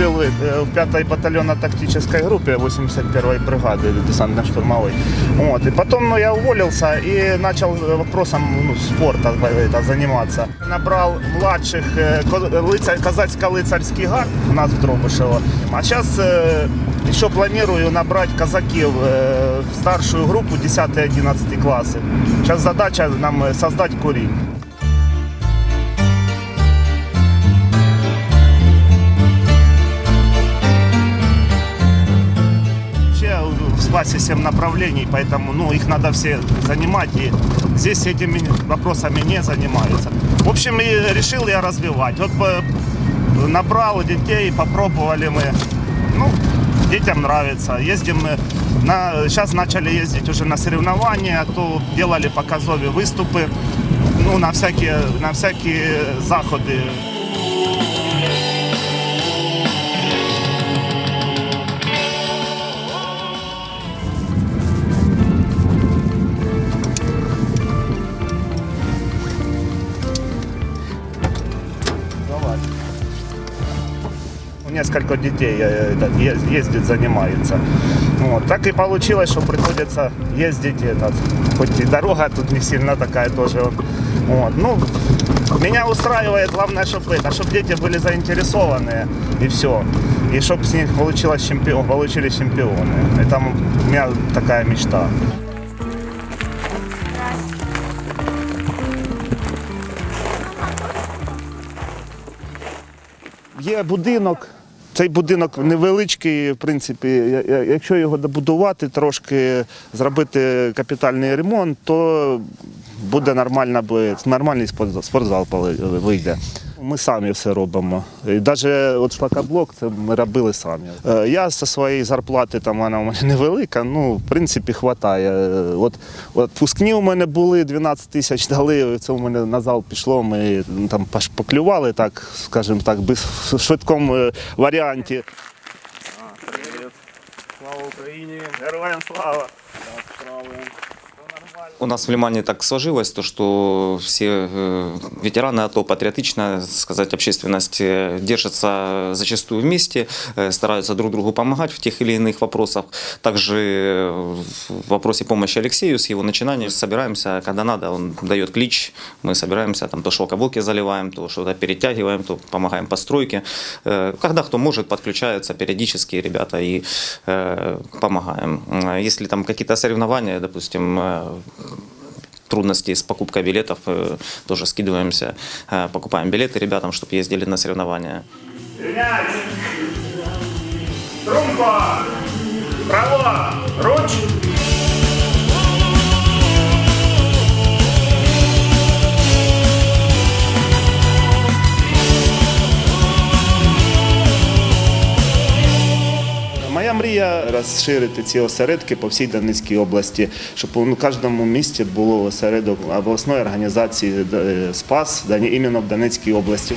служил э, в 5-й батальонно-тактической группе 81-й бригады десантно-штурмовой. Вот. И потом ну, я уволился и начал вопросом ну, спорта это, заниматься. Набрал младших э, ко- лицар, казацко-лицарский гар у нас в Дробышево. А сейчас еще планирую набрать казаків э, в старшую группу 10-11 классы. Сейчас задача нам э, создать курень. Спасе 7 направлений, поэтому ну, их надо все занимать. И здесь этими вопросами не занимаются. В общем, и решил я развивать. Вот э, набрал детей, попробовали мы. Ну, детям нравится. Ездим мы на, сейчас начали ездить уже на соревнования, то делали показовые выступы, ну, на всякие, на всякие заходы. несколько детей э, этот, е- ездит, занимается. Вот. Так и получилось, что приходится ездить этот. Хоть и дорога тут не сильно такая тоже. Вот. Ну, меня устраивает, главное, чтобы это, чтобы дети были заинтересованы и все. И чтобы с них получилось чемпион, получились чемпионы. Это м- у меня такая мечта. Є будинок. цей будинок невеличкий, в принципі, якщо його добудувати, трошки зробити капітальний ремонт, то буде нормально, бо- нормальний спортзал вийде. Ми самі все робимо. І навіть от шлакоблок це ми робили самі. Е, Я зі своєї зарплати, там вона у мене невелика, ну, в принципі, вистачає. От, от пускні у мене були 12 тисяч дали, це у мене на зал пішло, ми ну, там пош- поклювали, так, скажімо так, без, швидкому е, варіанті. Слава Україні! Героям слава! У нас в Лимане так сложилось, то, что все э, ветераны АТО патриотично, сказать, общественность э, держатся зачастую вместе, э, стараются друг другу помогать в тех или иных вопросах. Также в вопросе помощи Алексею с его начинаний собираемся, когда надо, он дает клич, мы собираемся, там то шелковолки заливаем, то что-то перетягиваем, то помогаем по стройке. Э, Когда кто может, подключаются периодически ребята и помогаем. Если там какие-то соревнования, допустим, э, трудности с покупкой билетов, э, тоже скидываемся, э, покупаем билеты ребятам, чтобы ездили на соревнования. Рівняйся! Струнко! Право! Руч! Мрія розширити ці осередки по всій Донецькій області, щоб у кожному місті було осередок обласної організації е, Спас іменно в Донецькій області.